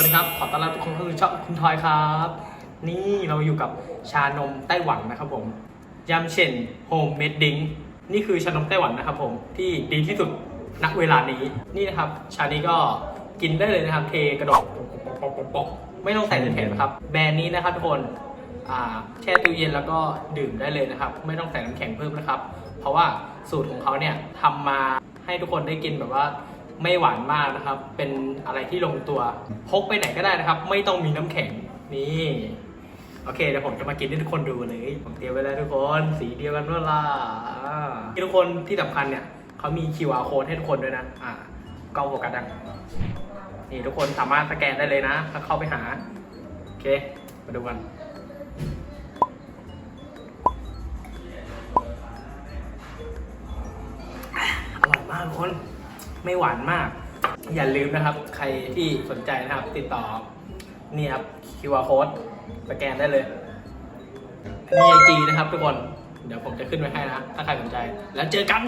วัสดีครับ ขอต้อนรับทุกคนเข้าสู่ช่องคุณทอยครับ นี่เราอยู่กับชานมไต้หวันนะครับผมยำเช่นโฮมเมดดิ้งนี่คือชานมไต้หวันนะครับผมที่ดีที่สุดณเวลานี้นี่นะครับ ชานี้ก็กินได้เลยนะครับ เทกระดกปอกไม่ต้องใส่น้ำแข็งนะครับ แบรนด์นี้นะครับทุกคนแช่ตู้เย็นแล้วก็ดื่มได้เลยนะครับ ไม่ต้องใส่น้ำแข็งเพิ่มนะครับ เพราะว่าสูตรของเขาเนี่ยทำมาให้ทุกคนได้กินแบบว่า ไม่หวานมากนะครับ เป็นอะไรที่ลงตัวพกไปไหนก็ได้นะครับ ไม่ต้องมีน้ำแข็งนี่โอเคเดี๋ยวผมจะมากินให้ทุกคนดูเลยผมเตรียมไว้แล้วทุกคนสีเดียวกันเมื่อล่ะอ่าทุกคนที่สำคัญเนี่ยเขามี QR code ให้ทุกคนด้วยนะอ่ากล้องโฟกัสดังนี่ทุกคนสามารถสแกนได้เลยนะ ถ้าเข้าไปหา โอเค มาดูกัน อร่อยมากทุกคน ไม่หวานมาก อย่าลืมนะครับ ใครที่สนใจนะครับ ติดต่อ นี่ครับ QR code สแกนได้เลยมีไอจีนะครับทุกคน เดี๋ยวผมจะขึ้นไว้ให้นะ ถ้าใครสนใจ แล้วเจอกัน